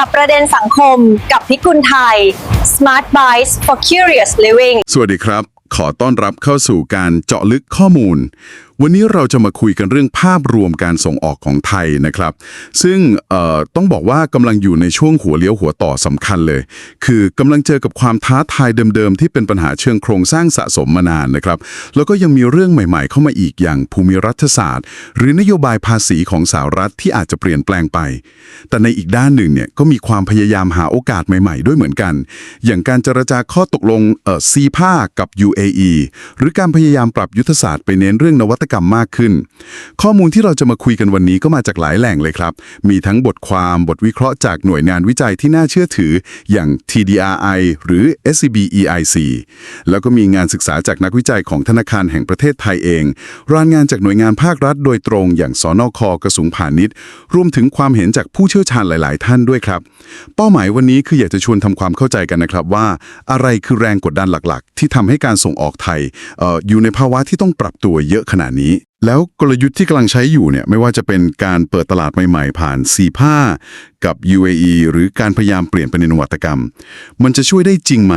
จับประเด็นสังคมกับพิกุลไทย Smart Bites for Curious Living สวัสดีครับ ขอต้อนรับเข้าสู่การเจาะลึกข้อมูล วันนี้เราจะมาคุยกันเรื่องภาพรวมการส่งออกของไทยนะครับ ซึ่งต้องบอกว่ากำลังอยู่ในช่วงหัวเลี้ยวหัวต่อสำคัญเลย คือกำลังเจอกับความท้าทายเดิมๆ ที่เป็นปัญหาเชิงโครงสร้างสะสมมานานนะครับ แล้วก็ยังมีเรื่องใหม่ๆ เข้ามาอีกอย่างภูมิรัฐศาสตร์ หรือนโยบายภาษีของสหรัฐที่อาจจะเปลี่ยนแปลงไป แต่ในอีกด้านหนึ่งเนี่ยก็มีความพยายามหาโอกาสใหม่ ๆ ด้วยเหมือนกัน อย่างการเจรจาข้อตกลงเอ่อซีพากับ UAE หรือการพยายามปรับยุทธศาสตร์ไปเน้นเรื่องนวัตกรรมมากขึ้น ข้อมูลที่เราจะมาคุยกันวันนี้ก็มาจากหลายแหล่งเลยครับ มีทั้งบทความบทวิเคราะห์จากหน่วยงานวิจัยที่น่าเชื่อถือ อย่าง TDRI หรือ SCB EIC แล้วก็มีงานศึกษาจากนักวิจัยของธนาคารแห่งประเทศไทยเอง รายงานจากหน่วยงานภาครัฐโดยตรงอย่างสนอคกระทรวงพาณิชย์ รวมถึงความเห็นจากผู้เชี่ยวชาญหลาย ๆ ท่านด้วยครับ เป้าหมายวันนี้คืออยากจะชวนทำความเข้าใจกันนะครับว่า อะไรคือแรงกดดันหลัก ๆ ที่ทำให้การส่งออกไทยอออยู่ในภาวะที่ต้องปรับตัวเยอะขนาดนี้แล้วกลยุทธ์ที่กำลังใช้อยู่เนี่ยไม่ว่าจะเป็นการเปิดตลาดใหม่ๆ ผ่าน c ีกับ UAE หรือการพยายามเปลี่ยนเป็นนวัตกรรม มันจะช่วยได้จริงไหม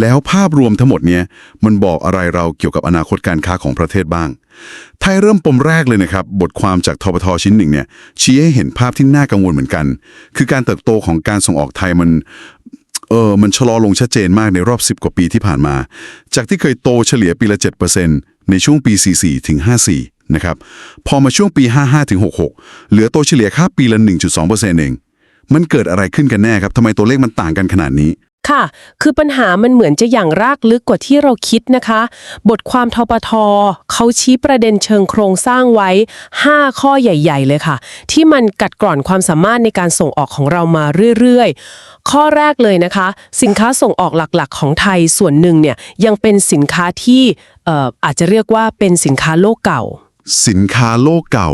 แล้วภาพรวมทั้งหมดเนี้ยมันบอกอะไรเราเกี่ยวกับอนาคตการค้าของประเทศบ้างไทยเริ่มปมแรกเลยนะครับ บทความจากทบทชิ้นหนึ่งเนี่ยชี้ให้เห็นภาพที่น่ากังวลเหมือนกัน คือการเติบโตของการส่งออกไทยมันเออ มันชะลอลงชัดเจนมากในรอบ 10 กว่าปีที่ผ่านมา จากที่เคยโตเฉลี่ยปีละ 7% ในช่วงปี 44ถึง54 นะครับ พอมาช่วงปี 55ถึง66 เหลือโตเฉลี่ยค่าปีละ 1.2%เอง มันเกิดอะไรขึ้นกันแน่ครับทำไมตัวเลขมันต่างกันขนาดนี้ ค่ะ คือปัญหามันเหมือนจะอย่างรากลึกกว่าที่เราคิดนะคะ บทความทปทเขาชี้ประเด็นเชิงโครงสร้างไว้ 5 ข้อใหญ่ ๆ เลยค่ะ ที่มันกัดกร่อนความสามารถในการส่งออกของเรามาเรื่อยๆ ข้อแรกเลยนะคะ สินค้าส่งออกหลักๆ ของไทยส่วนหนึ่งเนี่ยยังเป็นสินค้าที่เอ่ออาจจะเรียกว่าเป็นสินค้าโลกเก่าสินค้าโลกเก่า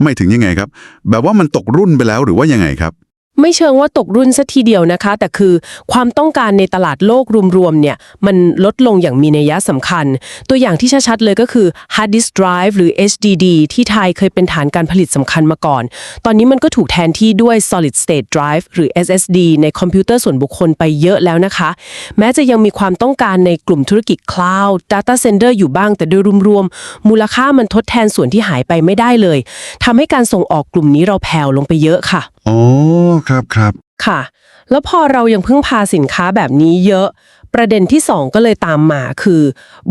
ไม่ถึงยังไงครับ แบบว่ามันตกรุ่นไปแล้วหรือว่ายังไงครับ ไม่เชิงว่าตกรุ่นซะทีเดียวนะคะ แต่คือความต้องการในตลาดโลกรวมๆเนี่ยมันลดลงอย่างมีนัยสำคัญ ตัวอย่างที่ชัดๆเลยก็คือ hard disk drive หรือ HDD ที่ไทยเคยเป็นฐานการผลิตสำคัญมาก่อน ตอนนี้มันก็ถูกแทนที่ด้วย solid state drive หรือ SSD ในคอมพิวเตอร์ส่วนบุคคลไปเยอะแล้วนะคะ แม้จะยังมีความต้องการในกลุ่มธุรกิจ cloud data center อยู่บ้างแต่โดยรวมๆมูลค่ามันทดแทนส่วนที่หายไปไม่ได้เลยทำให้การส่งออกกลุ่มนี้เราแผ่วลงไปเยอะค่ะ อ๋อครับครับค่ะ แล้วพอเรายังพึ่งพาสินค้าแบบนี้เยอะ ประเด็นที่ 2 ก็เลยตามมาคือ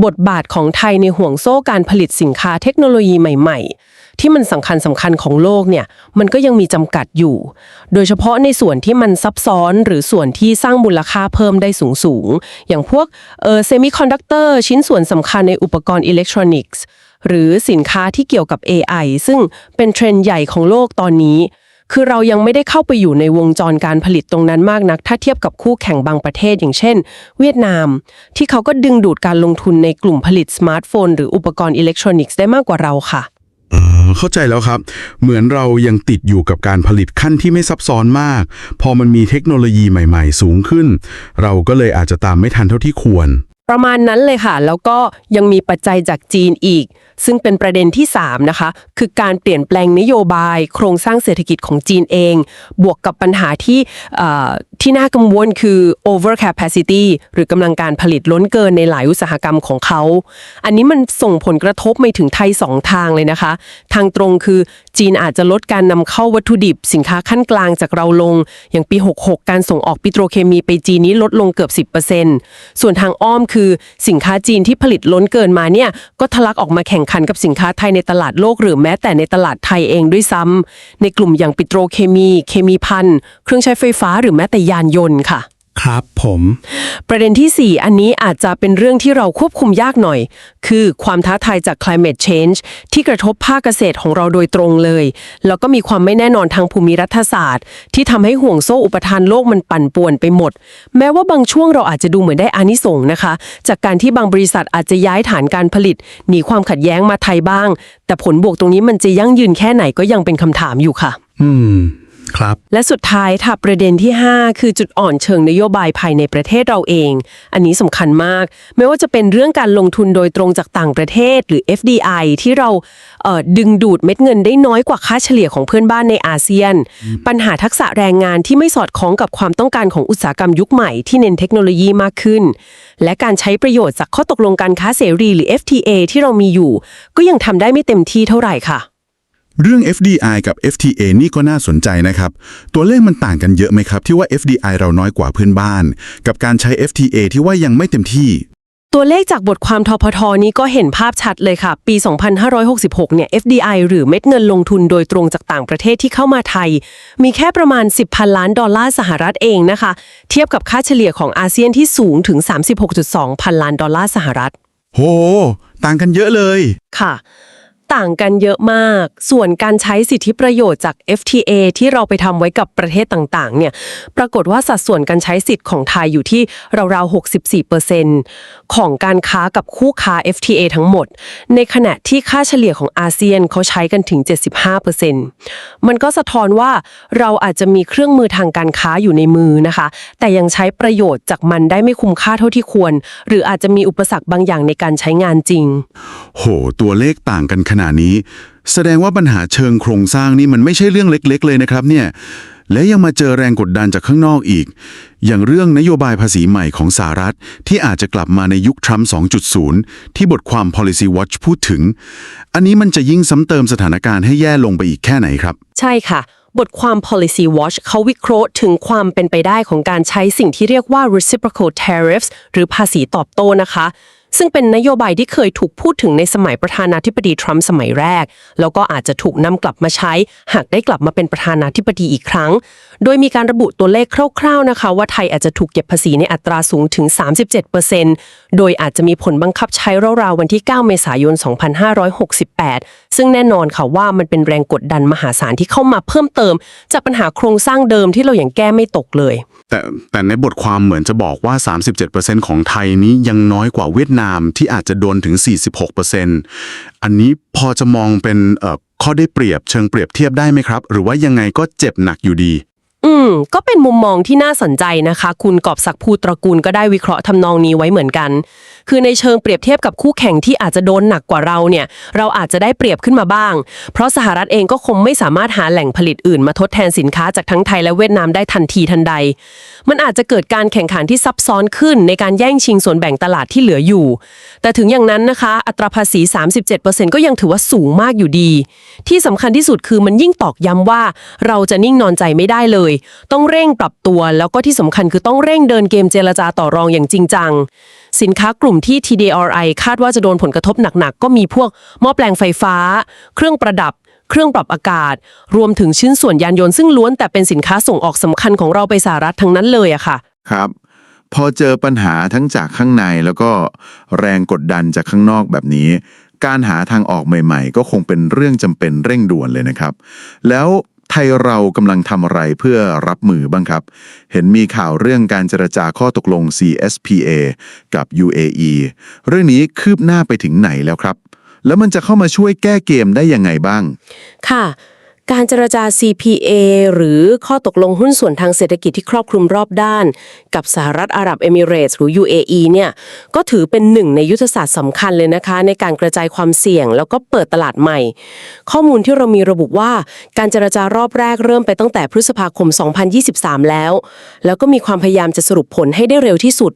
บทบาทของไทยในห่วงโซ่การผลิตสินค้าเทคโนโลยีใหม่ ๆ ที่มันสำคัญสำคัญของโลกเนี่ยมันก็ยังมีจำกัดอยู่ โดยเฉพาะในส่วนที่มันซับซ้อนหรือส่วนที่สร้างมูลค่าเพิ่มได้สูงสูงๆอย่างพวกเออเซมิคอนดักเตอร์ชิ้นส่วนสำคัญในอุปกรณ์อิเล็กทรอนิกส์หรือสินค้าที่เกี่ยวกับ AI ซึ่งเป็นเทรนด์ใหญ่ของโลกตอนนี้ คือเรายังไม่ได้เข้าไปอยู่ในวงจรการผลิตตรงนั้นมากนัก ถ้าเทียบกับคู่แข่งบางประเทศอย่างเช่น เวียดนาม ที่เขาก็ดึงดูดการลงทุนในกลุ่มผลิตสมาร์ทโฟน หรืออุปกรณ์อิเล็กทรอนิกส์ได้มากกว่าเราค่ะอ๋อเข้าใจแล้วครับ เหมือนเรายังติดอยู่กับการผลิตขั้นที่ไม่ซับซ้อนมาก พอมันมีเทคโนโลยีใหม่ ๆ สูงขึ้น เราก็เลยอาจจะตามไม่ทันเท่าที่ควร ประมาณนั้นเลยค่ะ แล้วก็ยังมีปัจจัยจากจีนอีกซึ่งเป็นประเด็นที่ 3 นะคะ คือการเปลี่ยนแปลงนโยบาย โครงสร้างเศรษฐกิจของจีนเอง บวกกับปัญหาที่ที่น่ากังวลคือ over capacity หรือกำลังการผลิตล้นเกินในหลายอุตสาหกรรมของเขา อันนี้มันส่งผลกระทบไปถึงไทย 2 ทางเลยนะคะ ทางตรงคือจีนอาจจะลดการนำเข้าวัตถุดิบ สินค้าขั้นกลางจากเราลง อย่างปี 66 การส่งออกปิโตรเคมีไปจีนนี้ลดลงเกือบ 10%ส่วนทางอ้อมคือสินค้าจีนที่ผลิตล้นเกินมาเนี่ยก็ทะลักออกมาแข่งขันกับสินค้าไทยในตลาดโลกหรือแม้แต่ในตลาดไทยเองด้วยซ้ำในกลุ่มอย่างปิโตรเคมี เคมีพันเครื่องใช้ไฟฟ้าหรือแม้แต่ยานยนต์ค่ะ ครับผม ประเด็นที่ 4 อันนี้อาจจะเป็นเรื่องที่เราควบคุมยากหน่อย คือความท้าทายจาก climate change ที่กระทบภาคเกษตรของเราโดยตรงเลย แล้วก็มีความไม่แน่นอนทางภูมิรัฐศาสตร์ ที่ทำให้ห่วงโซ่อุปทานโลกมันปั่นป่วนไปหมด แม้ว่าบางช่วงเราอาจจะดูเหมือนได้อานิสงส์นะคะ จากการที่บางบริษัทอาจจะย้ายฐานการผลิตหนีความขัดแย้งมาไทยบ้าง แต่ผลบวกตรงนี้มันจะยั่งยืนแค่ไหนก็ยังเป็นคำถามอยู่ค่ะ อืม ครับ และสุดท้ายค่ะประเด็นที่ 5 คือจุดอ่อนเชิงนโยบายภายในประเทศเราเอง อันนี้สำคัญมาก ไม่ว่าจะเป็นเรื่องการลงทุนโดยตรงจากต่างประเทศหรือ FDI ที่เราเอ่อดึงดูดเม็ดเงินได้น้อยกว่าค่าเฉลี่ยของเพื่อนบ้านในอาเซียน ปัญหาทักษะแรงงานที่ไม่สอดคล้องกับความต้องการของอุตสาหกรรมยุคใหม่ที่เน้นเทคโนโลยีมากขึ้น และการใช้ประโยชน์จากข้อตกลงการค้าเสรีหรือ FTA ที่เรามีอยู่ ก็ยังทำได้ไม่เต็มที่เท่าไหร่ค่ะ เรื่อง FDI กับ FTA นี่ก็น่าสนใจนะครับ ตัวเลขมันต่างกันเยอะไหมครับ ที่ว่า FDI เราน้อยกว่าเพื่อนบ้าน กับการใช้ FTA ที่ว่ายังไม่เต็มที่ ตัวเลขจากบทความทพทนี้ก็เห็นภาพชัดเลยค่ะ ปี 2566 เนี่ย FDI หรือเม็ดเงินลงทุนโดยตรงจากต่างประเทศที่เข้ามาไทย มีแค่ประมาณ 10 พันล้านดอลลาร์สหรัฐเองนะคะ เทียบกับค่าเฉลี่ยของอาเซียนที่สูงถึง 36.2 พันล้านดอลลาร์สหรัฐ โห ต่างกันเยอะเลย ค่ะ ต่างกันเยอะมาก ส่วนการใช้สิทธิประโยชน์จาก FTA ที่เราไปทำไว้กับประเทศต่างๆ เนี่ย ปรากฏว่าสัดส่วนการใช้สิทธิ์ของไทยอยู่ที่ราวๆ 64%ของการค้ากับคู่ค้า FTA ทั้งหมด ในขณะที่ค่าเฉลี่ยของอาเซียนเขาใช้กันถึง 75%มันก็สะท้อนว่าเราอาจจะมีเครื่องมือทางการค้าอยู่ในมือนะคะ แต่ยังใช้ประโยชน์จากมันได้ไม่คุ้มค่าเท่าที่ควร หรืออาจจะมีอุปสรรคบางอย่างในการใช้งานจริง โห ตัวเลขต่างกันขนาดนี้ แสดงว่าปัญหาเชิงโครงสร้างนี่มันไม่ใช่เรื่องเล็ก ๆ เลยนะครับเนี่ยและยังมาเจอแรงกดดันจากข้างนอกอีก อย่างเรื่องนโยบายภาษีใหม่ของสหรัฐ ที่อาจจะกลับมาในยุคทรัมป์2.0 ที่บทความ Policy Watch พูดถึง อันนี้มันจะยิ่งซ้ำเติมสถานการณ์ให้แย่ลงไปอีกแค่ไหนครับ ใช่ค่ะ บทความ Policy Watch เขาวิเคราะห์ถึงความเป็นไปได้ของการใช้สิ่งที่เรียกว่า reciprocal tariffs หรือภาษีตอบโต้นะคะ ซึ่งเป็นนโยบายที่เคยถูกพูดถึงในสมัยประธานาธิบดีทรัมป์สมัยแรก แล้วก็อาจจะถูกนำกลับมาใช้ หากได้กลับมาเป็นประธานาธิบดีอีกครั้ง โดยมีการระบุตัวเลขคร่าวๆนะคะ ว่าไทยอาจจะถูกเก็บภาษีในอัตราสูงถึง 37%โดยอาจจะมีผลบังคับใช้ราวๆวันที่ 9 เมษายน 2568 ซึ่งแน่นอนค่ะว่ามันเป็นแรงกดดันมหาศาลที่เข้ามาเพิ่มเติม จากปัญหาโครงสร้างเดิมที่เราอย่างแก้ไม่ตกเลยแต่แต่ในบทความเหมือนจะบอกว่า 37%ของไทยนี้ยังน้อยกว่าเวียดนามที่อาจจะโดนถึง 46%อันนี้พอจะมองเป็นข้อได้เปรียบเชิงเปรียบเทียบได้ไหมครับ หรือว่ายังไงก็เจ็บหนักอยู่ดี อืม ก็เป็นมุมมองที่น่าสนใจนะคะ คุณกอบศักดิ์ภูตระกูลก็ได้วิเคราะห์ทำนองนี้ไว้เหมือนกัน คือในเชิงเปรียบเทียบกับคู่แข่งที่อาจจะโดนหนักกว่าเราเนี่ย เราอาจจะได้เปรียบขึ้นมาบ้าง เพราะสหรัฐเองก็คงไม่สามารถหาแหล่งผลิตอื่นมาทดแทนสินค้าจากทั้งไทยและเวียดนามได้ทันทีทันใด มันอาจจะเกิดการแข่งขันที่ซับซ้อนขึ้นในการแย่งชิงส่วนแบ่งตลาดที่เหลืออยู่ แต่ถึงอย่างนั้นนะคะ อัตราภาษี 37%ก็ยังถือว่าสูงมากอยู่ดี ที่สำคัญที่สุดคือมันยิ่งตอกย้ำว่า เราจะนิ่งนอนใจไม่ได้เลยต้องเร่งปรับตัว แล้วก็ที่สำคัญคือต้องเร่งเดินเกมเจรจาต่อรองอย่างจริงจัง สินค้ากลุ่มที่ TDRI คาดว่าจะโดนผลกระทบหนักๆ ก็มีพวกหม้อแปลงไฟฟ้า เครื่องประดับ เครื่องปรับอากาศ รวมถึงชิ้นส่วนยานยนต์ซึ่งล้วนแต่เป็นสินค้าส่งออกสำคัญของเราไปสหรัฐทั้งนั้นเลยอะค่ะ ครับ พอเจอปัญหาทั้งจากข้างในแล้วก็แรงกดดันจากข้างนอกแบบนี้การหาทางออกใหม่ ๆ ก็คงเป็นเรื่องจำเป็นเร่งด่วนเลยนะครับ แล้ว ทยเรากำลังทำอะไรเพื่อรับมือบ้างครับ เห็นมีข่าวเรื่องการเจรจาข้อตกลง CSPA กับ UAE เรื่องนี้คืบหน้าไปถึงไหนแล้วครับ แล้วมันจะเข้ามาช่วยแก้เกมได้ยังไงบ้าง ค่ะ การเจรจา CPA หรือข้อตกลงหุ้นส่วนทางเศรษฐกิจที่ครอบคลุมรอบด้าน กับสหรัฐอาหรับเอมิเรตส์หรือ UAE เนี่ยก็ถือเป็นหนึ่งในยุทธศาสตร์สำคัญเลยนะคะ ในการกระจายความเสี่ยง แล้วก็เปิดตลาดใหม่ ข้อมูลที่เรามีระบุว่า การเจรจารอบแรกเริ่มไปตั้งแต่พฤษภาคม 2023 แล้ว แล้วก็มีความพยายามจะสรุปผลให้ได้เร็วที่สุด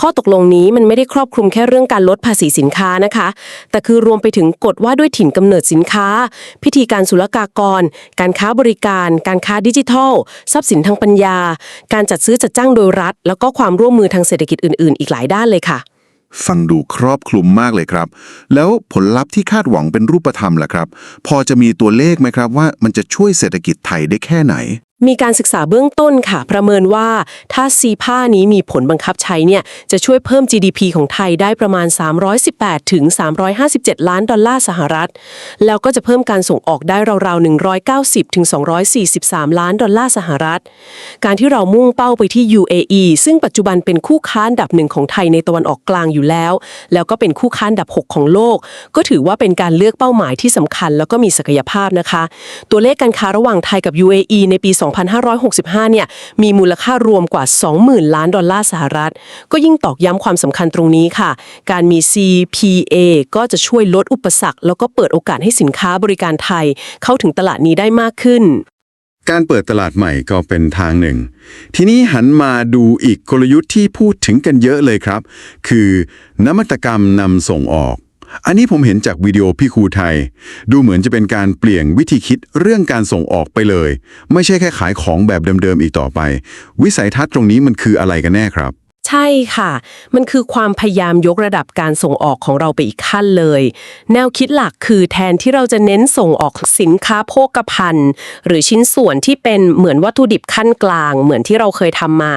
ข้อตกลงนี้มันไม่ได้ครอบคลุมแค่เรื่องการลดภาษีสินค้านะคะ แต่คือรวมไปถึงกฎว่าด้วยถิ่นกำเนิดสินค้า พิธีการศุลกากร การค้าบริการ การค้าดิจิทัล ทรัพย์สินทางปัญญา การจัดซื้อจัดจ้างโดยรัฐ แล้วก็ความร่วมมือทางเศรษฐกิจอื่น ๆ อีกหลายด้านเลยค่ะฟังดูครอบคลุมมากเลยครับ แล้วผลลัพธ์ที่คาดหวังเป็นรูปธรรมล่ะครับ พอจะมีตัวเลขไหมครับว่ามันจะช่วยเศรษฐกิจไทยได้แค่ไหน มีการศึกษาเบื้องต้นค่ะ ประเมินว่าถ้าซีผ้านี้มีผลบังคับใช้เนี่ยจะช่วยเพิ่ม GDP ของไทยได้ประมาณ 318 ถึง 357 ล้านดอลลาร์สหรัฐ แล้วก็จะเพิ่มการส่งออกได้ราวๆ 190 ถึง 243 ล้านดอลลาร์สหรัฐ การที่เรามุ่งเป้าไปที่ UAE ซึ่งปัจจุบันเป็นคู่ค้าอันดับหนึ่งของไทยในตะวันออกกลางอยู่แล้ว แล้วก็เป็นคู่ค้าอันดับ 6 ของโลก ก็ถือว่าเป็นการเลือกเป้าหมายที่สำคัญ แล้วก็มีศักยภาพนะคะ ตัวเลขการค้าระหว่างไทยกับ UAE ในปี2565 เนี่ย มีมูลค่ารวมกว่า 20,000 ล้านดอลลาร์สหรัฐ ก็ยิ่งตอกย้ำความสำคัญตรงนี้ค่ะ การมี CPA ก็จะช่วยลดอุปสรรค แล้วก็เปิดโอกาสให้สินค้าบริการไทย เข้าถึงตลาดนี้ได้มากขึ้น การเปิดตลาดใหม่ก็เป็นทางหนึ่ง ทีนี้หันมาดูอีกกลยุทธ์ที่พูดถึงกันเยอะเลยครับ คือนวัตกรรมนำส่งออก อันนี้ผมเห็นจากวิดีโอพี่ครูไทย ดูเหมือนจะเป็นการเปลี่ยนวิธีคิดเรื่องการส่งออกไปเลย ไม่ใช่แค่ขายของแบบเดิมๆอีกต่อไป วิสัยทัศน์ตรงนี้มันคืออะไรกันแน่ครับ ใช่ค่ะ มันคือความพยายามยกระดับการส่งออกของเราไปอีกขั้นเลย แนวคิดหลักคือแทนที่เราจะเน้นส่งออกสินค้าโภคภัณฑ์ หรือชิ้นส่วนที่เป็นเหมือนวัตถุดิบขั้นกลาง เหมือนที่เราเคยทำมา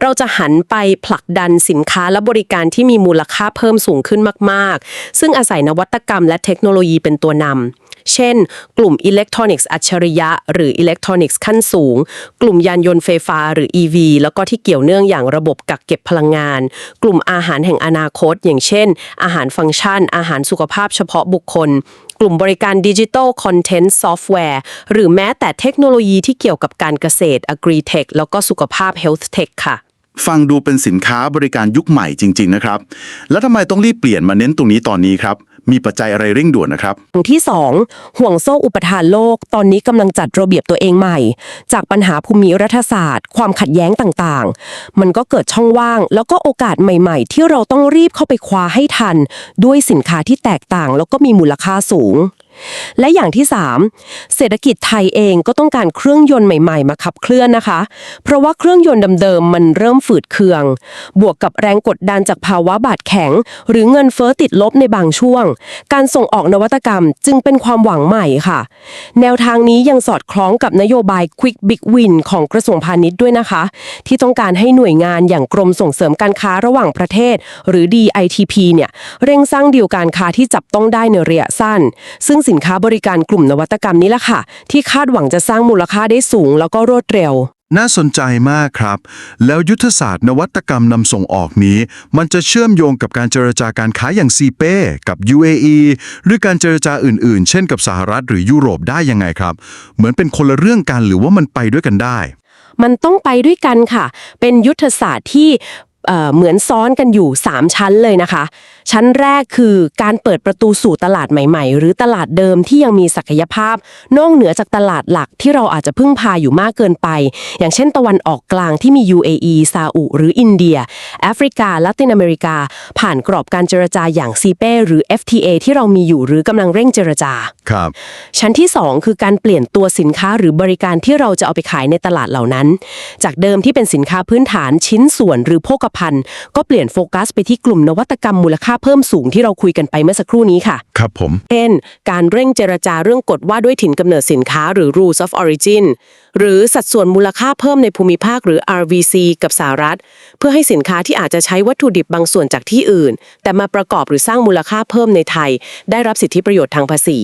เราจะหันไปผลักดันสินค้าและบริการที่มีมูลค่าเพิ่มสูงขึ้นมาก ๆ ซึ่งอาศัยนวัตกรรมและเทคโนโลยีเป็นตัวนำ เช่น กลุ่มอิเล็กทรอนิกส์อัจฉริยะ หรืออิเล็กทรอนิกส์ขั้นสูง กลุ่มยานยนต์ไฟฟ้าหรือ EV แล้วก็ที่เกี่ยวเนื่องอย่างระบบกักเก็บพลังงาน กลุ่มอาหารแห่งอนาคต อย่างเช่น อาหารฟังก์ชัน อาหารสุขภาพเฉพาะบุคคลกลุ่มบริการดิจิทัลคอนเทนต์ซอฟต์แวร์หรือแม้แต่เทคโนโลยีที่เกี่ยวกับการเกษตร Agri-Tech แล้วก็สุขภาพ Health Tech ค่ะ ฟังดูเป็นสินค้าบริการยุคใหม่จริง ๆ นะครับ แล้วทำไมต้องรีบเปลี่ยนมาเน้นตรงนี้ตอนนี้ครับ มีปัจจัยอะไรเร่งด่วนนะครับ อย่างที่ 2 ห่วงโซ่อุปทานโลก ตอนนี้กำลังจัดระเบียบตัวเองใหม่ จากปัญหาภูมิรัฐศาสตร์ ความขัดแย้งต่างๆ มันก็เกิดช่องว่าง แล้วก็โอกาสใหม่ๆ ที่เราต้องรีบเข้าไปคว้าให้ทัน ด้วยสินค้าที่แตกต่าง แล้วก็มีมูลค่าสูง และอย่างที่ 3 เศรษฐกิจไทยเองก็ต้องการเครื่องยนต์ใหม่ๆ มาขับเคลื่อนนะคะ เพราะว่าเครื่องยนต์เดิมๆมันเริ่มฝืดเคือง บวกกับแรงกดดันจากภาวะบาดแข็ง หรือเงินเฟ้อติดลบในบางช่วง การส่งออกนวัตกรรมจึงเป็นความหวังใหม่ค่ะ แนวทางนี้ยังสอดคล้องกับนโยบาย Quick Big Win ของกระทรวงพาณิชย์ด้วยนะคะ ที่ต้องการให้หน่วยงานอย่างกรมส่งเสริมการค้าระหว่างประเทศ หรือ DITP เนี่ยเร่งสร้างดีลการค้าที่จับต้องได้ในระยะสั้น ซึ่งสินค้าบริการกลุ่มนวัตกรรมนี้แหละค่ะ ที่คาดหวังจะสร้างมูลค่าได้สูงแล้วก็รวดเร็ว น่าสนใจมากครับ แล้วยุทธศาสตร์นวัตกรรมนำส่งออกนี้ มันจะเชื่อมโยงกับการเจรจาการค้าอย่างซีเป้กับ UAE หรือการเจรจาอื่นๆ เช่นกับสหรัฐหรือยุโรปได้ยังไงครับ เหมือนเป็นคนละเรื่องกันหรือว่ามันไปด้วยกันได้ มันต้องไปด้วยกันค่ะ เป็นยุทธศาสตร์ที่เอ่อเหมือนซ้อนกันอยู่ 3 ชั้นเลยนะคะ ชั้นแรกคือการเปิดประตูสู่ตลาดใหม่ ๆ หรือตลาดเดิมที่ยังมีศักยภาพ นอกเหนือจากตลาดหลักที่เราอาจจะพึ่งพาอยู่มากเกินไป อย่างเช่นตะวันออกกลางที่มี UAE ซาอุหรืออินเดีย แอฟริกาละตินอเมริกา ผ่านกรอบการเจรจาอย่างซีเป้หรือ FTA ที่เรามีอยู่หรือกำลังเร่งเจรจา ครับ ชั้นที่ 2 คือการเปลี่ยนตัวสินค้าหรือบริการที่เราจะเอาไปขายในตลาดเหล่านั้น จากเดิมที่เป็นสินค้าพื้นฐานชิ้นส่วนหรือโภคภัณฑ์ ก็เปลี่ยนโฟกัสไปที่กลุ่มนวัตกรรมมูลค่าเพิ่มสูงที่เราคุยกันไปเมื่อสักครู่นี้ค่ะ ครับผม เช่น การเร่งเจรจาเรื่องกฎว่าด้วยถิ่นกำเนิดสินค้าหรือ rules of origin หรือสัดส่วนมูลค่าเพิ่มในภูมิภาคหรือ RVC กับสหรัฐ เพื่อให้สินค้าที่อาจจะใช้วัตถุดิบบางส่วนจากที่อื่น แต่มาประกอบหรือสร้างมูลค่าเพิ่มในไทย ได้รับสิทธิประโยชน์ทางภาษี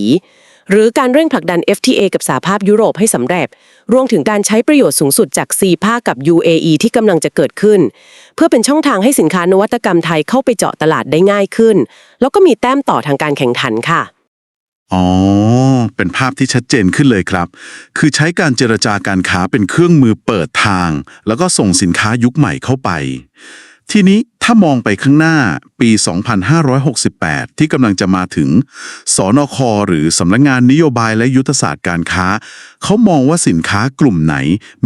หรือการเร่งผลักดัน FTA กับสหภาพยุโรปให้สำเร็จ รวมถึงการใช้ประโยชน์สูงสุดจาก C ภาคกับ UAE ที่กำลังจะเกิดขึ้น เพื่อเป็นช่องทางให้สินค้านวัตกรรมไทยเข้าไปเจาะตลาดได้ง่ายขึ้น แล้วก็มีแต้มต่อทางการแข่งขันค่ะ อ๋อ เป็นภาพที่ชัดเจนขึ้นเลยครับ คือใช้การเจรจาการค้าเป็นเครื่องมือเปิดทาง แล้วก็ส่งสินค้ายุคใหม่เข้าไป ทีนี้ ถ้ามองไปข้างหน้าปี 2568 ที่กำลังจะมาถึง สนคหรือสำนักงานนโยบายและยุทธศาสตร์การค้า เขามองว่าสินค้ากลุ่มไหน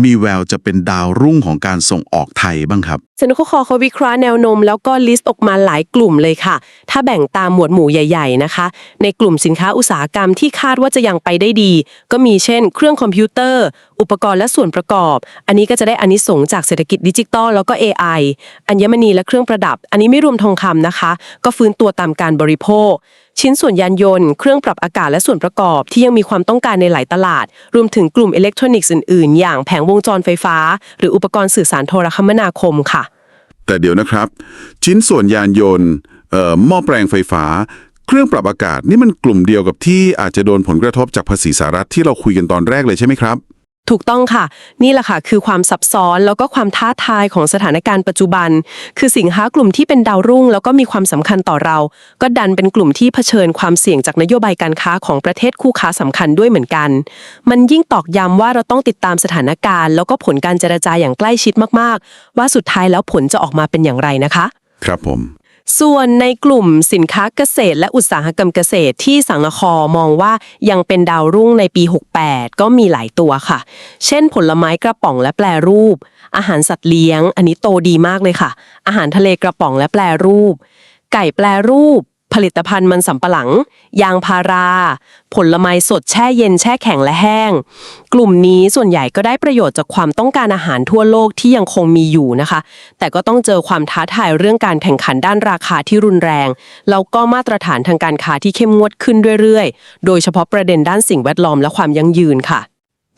มีแววจะเป็นดาวรุ่งของการส่งออกไทยบ้างครับ สนุกคอเขาวิเคราะห์แนวโน้มแล้วก็ลิสต์ออกมาหลายกลุ่มเลยค่ะ ถ้าแบ่งตามหมวดหมู่ใหญ่ ๆนะคะ ในกลุ่มสินค้าอุตสาหกรรมที่คาดว่าจะยังไปได้ดี ก็มีเช่น เครื่องคอมพิวเตอร์ อุปกรณ์และส่วนประกอบ อันนี้ก็จะได้อานิสงส์จากเศรษฐกิจดิจิตอลแล้วก็ AI อัญมณีและเครื่องประดับ อันนี้ไม่รวมทองคำนะคะ ก็ฟื้นตัวตามการบริโภค ชิ้นส่วนยานยนต์ เครื่องปรับอากาศและส่วนประกอบที่ยังมีความต้องการในหลายตลาด รวมถึงกลุ่มอิเล็กทรอนิกส์อื่น ๆ อย่างแผงวงจรไฟฟ้า หรืออุปกรณ์สื่อสารโทรคมนาคมค่ะ แต่เดี๋ยวนะครับ ชิ้นส่วนยานยนต์เอ่อหม้อแปลงไฟฟ้า เครื่องปรับอากาศนี่มันกลุ่มเดียวกับที่อาจจะโดนผลกระทบจากภาษีสหรัฐที่เราคุยกันตอนแรกเลยใช่ไหมครับ ถูกต้องค่ะ นี่แหละค่ะคือความซับซ้อนแล้วก็ความท้าทายของสถานการณ์ปัจจุบัน คือสินค้ากลุ่มที่เป็นดาวรุ่ง แล้วก็มีความสำคัญต่อเรา ก็ดันเป็นกลุ่มที่เผชิญความเสี่ยงจากนโยบายการค้าของประเทศคู่ค้าสำคัญด้วยเหมือนกัน มันยิ่งตอกย้ำว่าเราต้องติดตามสถานการณ์ แล้วก็ผลการเจรจาอย่างใกล้ชิดมากๆ ว่าสุดท้ายแล้วผลจะออกมาเป็นอย่างไรนะคะ ครับผม ส่วนในกลุ่มสินค้าเกษตร และอุตสาหกรรมเกษตรที่สังคอมองว่ายังเป็นดาวรุ่งในปี 68 ก็มีหลายตัวค่ะ เช่นผลไม้กระป๋องและแปรรูป อาหารสัตว์เลี้ยง อันนี้โตดีมากเลยค่ะ อาหารทะเลกระป๋องและแปรรูป ไก่แปรรูป ผลิตภัณฑ์มันสำปะหลัง ยางพารา ผลไม้สดแช่เย็นแช่แข็งและแห้ง กลุ่มนี้ส่วนใหญ่ก็ได้ประโยชน์จากความต้องการอาหารทั่วโลกที่ยังคงมีอยู่นะคะ แต่ก็ต้องเจอความท้าทายเรื่องการแข่งขันด้านราคาที่รุนแรง แล้วก็มาตรฐานทางการค้าที่เข้มงวดขึ้นเรื่อยๆ โดยเฉพาะประเด็นด้านสิ่งแวดล้อมและความยั่งยืนค่ะ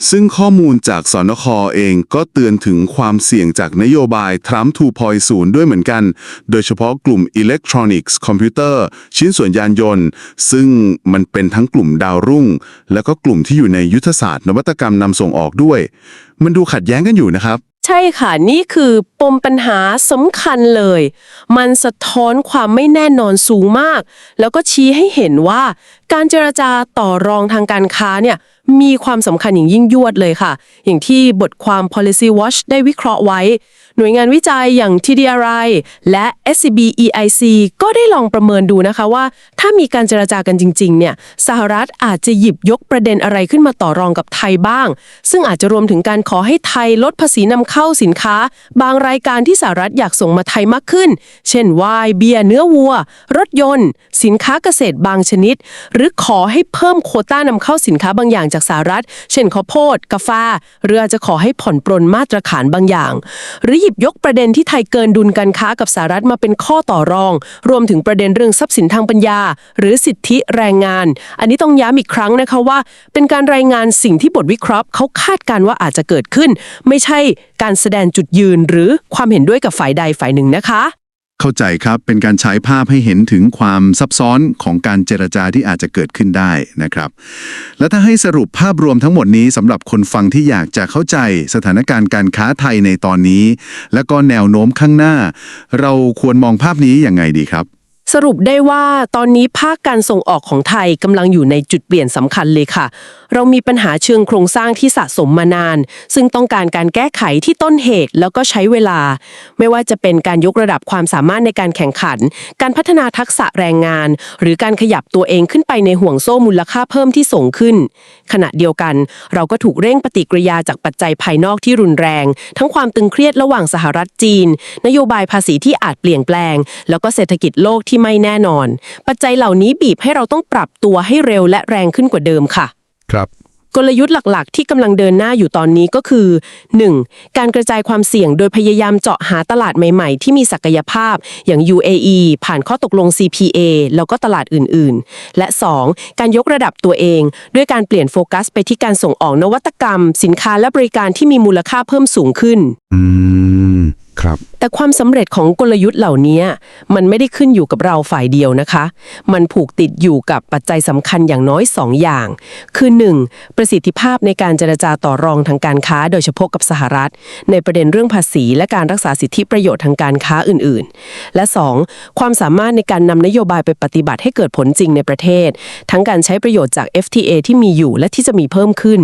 ซึ่งข้อมูลจากสนคเองก็เตือนถึงความเสี่ยงจากนโยบาย Trump 2.0ด้วยเหมือนกัน โดยเฉพาะกลุ่ม Electronics คอมพิวเตอร์ ชิ้นส่วนยานยนต์ ซึ่งมันเป็นทั้งกลุ่มดาวรุ่ง แล้วก็กลุ่มที่อยู่ในยุทธศาสตร์ นวัตกรรมนำส่งออกด้วย มันดูขัดแย้งกันอยู่นะครับ ใช่ค่ะ นี่คือปมปัญหาสำคัญเลย มันสะท้อนความไม่แน่นอนสูงมาก แล้วก็ชี้ให้เห็นว่า การเจรจาต่อรองทางการค้าเนี่ยมีความสำคัญอย่างยิ่งยวดเลยค่ะ อย่างที่บทความ Policy Watch ได้วิเคราะห์ไว้ หน่วยงานวิจัยอย่าง TDRI และ SCB EIC ก็ได้ลองประเมินดูนะคะว่า ถ้ามีการเจรจากันจริง ๆ เนี่ยสหรัฐอาจจะหยิบยกประเด็นอะไรขึ้นมาต่อรองกับไทยบ้าง ซึ่งอาจจะรวมถึงการขอให้ไทยลดภาษีนำเข้าสินค้า บางรายการที่สหรัฐอยากส่งมาไทยมากขึ้น เช่นไวน์เบียร์เนื้อวัว รถยนต์ สินค้าเกษตรบางชนิดหรือขอให้เพิ่มโคต้านำเข้าสินค้าบางอย่างจากสหรัฐ เช่นข้าวโพด กาแฟหรืออาจจะขอให้ผ่อนปรนมาตรฐานบางอย่าง หรือหยิบยกประเด็นที่ไทยเกินดุลการค้ากับสหรัฐมาเป็นข้อต่อรอง รวมถึงประเด็นเรื่องทรัพย์สินทางปัญญา หรือสิทธิแรงงาน อันนี้ต้องย้ำอีกครั้งนะคะว่า เป็นการรายงานสิ่งที่บทวิเคราะห์เขาคาดการณ์ว่าอาจจะเกิดขึ้น ไม่ใช่การแสดงจุดยืนหรือความเห็นด้วยกับฝ่ายใดฝ่ายหนึ่งนะคะ เข้าใจครับเป็นการใช้ภาพให้เห็นถึงความซับซ้อนของการเจรจาที่อาจจะเกิดขึ้นได้นะครับ และถ้าให้สรุปภาพรวมทั้งหมดนี้สำหรับคนฟังที่อยากจะเข้าใจสถานการณ์การค้าไทยในตอนนี้ และก็แนวโน้มข้างหน้า เราควรมองภาพนี้อย่างไงดีครับ สรุปได้ว่าตอนนี้ภาคการส่งออกของไทยกำลังอยู่ในจุดเปลี่ยนสำคัญเลยค่ะ เรามีปัญหาเชิงโครงสร้างที่สะสมมานาน ซึ่งต้องการการแก้ไขที่ต้นเหตุแล้วก็ใช้เวลา ไม่ว่าจะเป็นการยกระดับความสามารถในการแข่งขัน การพัฒนาทักษะแรงงาน หรือการขยับตัวเองขึ้นไปในห่วงโซ่มูลค่าเพิ่มที่สูงขึ้น ขณะเดียวกัน เราก็ถูกเร่งปฏิกิริยาจากปัจจัยภายนอกที่รุนแรง ทั้งความตึงเครียดระหว่างสหรัฐจีน นโยบายภาษีที่อาจเปลี่ยนแปลง แล้วก็เศรษฐกิจโลกที่ไม่แน่นอน ปัจจัยเหล่านี้บีบให้เราต้องปรับตัวให้เร็วและแรงขึ้นกว่าเดิมค่ะ ครับ กลยุทธ์หลักๆ ที่กำลังเดินหน้าอยู่ตอนนี้ก็คือ 1. การกระจายความเสี่ยงโดยพยายามเจาะหาตลาดใหม่ๆ ที่มีศักยภาพอย่าง UAE ผ่านข้อตกลง CPA แล้วก็ตลาดอื่นๆ และ 2. การยกระดับตัวเอง ด้วยการเปลี่ยนโฟกัสไปที่การส่งออกนวัตกรรม สินค้าและบริการที่มีมูลค่าเพิ่มสูงขึ้น อืม ครับ แต่ความสำเร็จของกลยุทธ์เหล่านี้มันไม่ได้ขึ้นอยู่กับเราฝ่ายเดียวนะคะ มันผูกติดอยู่กับปัจจัยสำคัญอย่างน้อย 2 อย่าง คือ 1. ประสิทธิภาพในการเจรจาต่อรองทางการค้า โดยเฉพาะกับสหรัฐ ในประเด็นเรื่องภาษี และการรักษาสิทธิประโยชน์ทางการค้าอื่นๆ และ 2. ความสามารถในการนำนโยบายไปปฏิบัติให้เกิดผลจริงในประเทศ ทั้งการใช้ประโยชน์จาก FTA ที่มีอยู่และที่จะมีเพิ่มขึ้น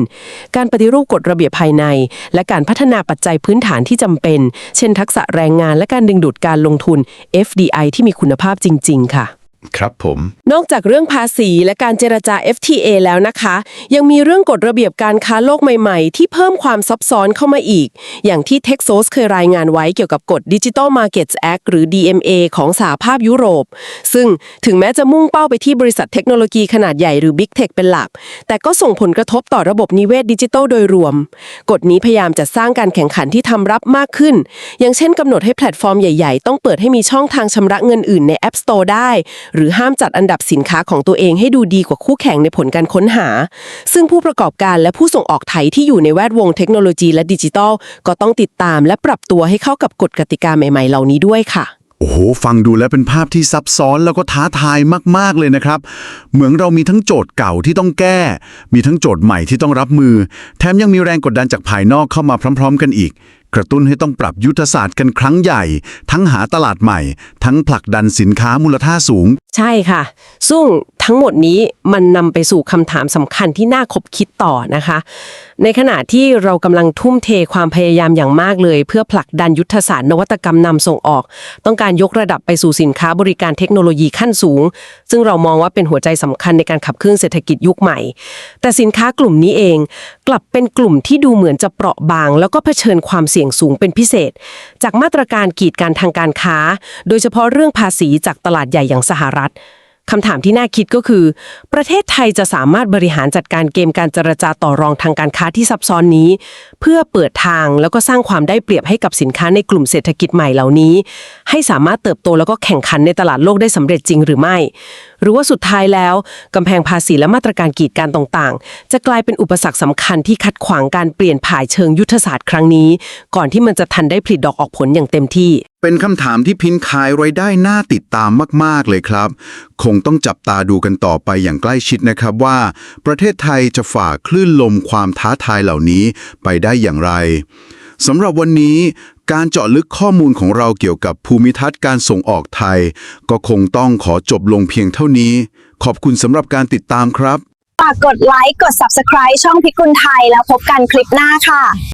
การปฏิรูปกฎระเบียบภายใน และการพัฒนาปัจจัยพื้นฐานที่จำเป็น เช่นทักษะแรงงานและการดึงดูดการลงทุน FDI ที่มีคุณภาพจริง ๆ ค่ะ ครับผม นอกจากเรื่องภาษีและการเจรจา FTA แล้วนะคะ ยังมีเรื่องกฎระเบียบการค้าโลกใหม่ๆ ที่เพิ่มความซับซ้อนเข้ามาอีก อย่างที่ Texas เคยรายงานไว้เกี่ยวกับกฎ Digital Markets Act หรือ DMA ของสหภาพยุโรป ซึ่งถึงแม้จะมุ่งเป้าไปที่บริษัทเทคโนโลยีขนาดใหญ่หรือ Big Tech เป็นหลัก แต่ก็ส่งผลกระทบต่อระบบนิเวศดิจิทัลโดยรวม กฎนี้พยายามจะสร้างการแข่งขันที่ทำรับมากขึ้น อย่างเช่นกำหนดให้แพลตฟอร์มใหญ่ ๆ ต้องเปิดให้มีช่องทางชำระเงินอื่นใน App Store ได้หรือห้ามจัดอันดับสินค้าของตัวเองให้ดูดีกว่าคู่แข่งในผลการค้นหา ซึ่งผู้ประกอบการและผู้ส่งออกไทยที่อยู่ในแวดวงเทคโนโลยีและดิจิทัล ก็ต้องติดตามและปรับตัวให้เข้ากับกฎกติกาใหม่ ๆ เหล่านี้ด้วยค่ะ โอ้โห ฟังดูแล้วเป็นภาพที่ซับซ้อนแล้วก็ท้าทายมาก ๆ เลยนะครับ เหมือนเรามีทั้งโจทย์เก่าที่ต้องแก้ มีทั้งโจทย์ใหม่ที่ต้องรับมือ แถมยังมีแรงกดดันจากภายนอกเข้ามาพร้อม ๆ กันอีกกระตุ้นให้ต้องปรับยุทธศาสตร์กันครั้งใหญ่ ทั้งหาตลาดใหม่ ทั้งผลักดันสินค้ามูลค่าสูง ใช่ค่ะ ซึ่งทั้งหมดนี้มันนำไปสู่คำถามสำคัญที่น่าคบคิดต่อนะคะ ในขณะที่เรากำลังทุ่มเทความพยายามอย่างมากเลย เพื่อผลักดันยุทธศาสตร์นวัตกรรมนำส่งออก ต้องการยกระดับไปสู่สินค้าบริการเทคโนโลยีขั้นสูง ซึ่งเรามองว่าเป็นหัวใจสำคัญในการขับเคลื่อนเศรษฐกิจยุคใหม่ แต่สินค้ากลุ่มนี้เอง กลับเป็นกลุ่มที่ดูเหมือนจะเปราะบาง แล้วก็เผชิญความเสี่ยงสูงเป็นพิเศษ จากมาตรการกีดการทางการค้า โดยเฉพาะเรื่องภาษีจากตลาดใหญ่อย่างสหรัฐ คำถามที่น่าคิดก็คือ ประเทศไทยจะสามารถบริหารจัดการเกมการเจรจาต่อรองทางการค้าที่ซับซ้อนนี้ เพื่อเปิดทางแล้วก็สร้างความได้เปรียบให้กับสินค้าในกลุ่มเศรษฐกิจใหม่เหล่านี้ ให้สามารถเติบโตแล้วก็แข่งขันในตลาดโลกได้สำเร็จจริงหรือไม่ หรือว่าสุดท้ายแล้วกำแพงภาษีและมาตรการกีดการต่างๆ จะกลายเป็นอุปสรรคสำคัญที่ขัดขวางการเปลี่ยนผ่ายเชิงยุทธศาสตร์ครั้งนี้ ก่อนที่มันจะทันได้ผลิดอกออกผลอย่างเต็มที่ เป็นคำถามที่พินคายไว้ได้น่าติดตามมาก ๆ เลยครับ คงต้องจับตาดูกันต่อไปอย่างใกล้ชิดนะครับว่า ประเทศไทยจะฝ่าคลื่นลมความท้าทายเหล่านี้ไปได้อย่างไรสำหรับวันนี้การเจาะลึกข้อมูลของเราเกี่ยวกับภูมิทัศน์การส่งออกไทย ก็คงต้องขอจบลงเพียงเท่านี้ ขอบคุณสำหรับการติดตามครับ ฝากกดไลค์ กด Subscribe ช่องพิกุลไทยแล้วพบกันคลิปหน้าค่ะ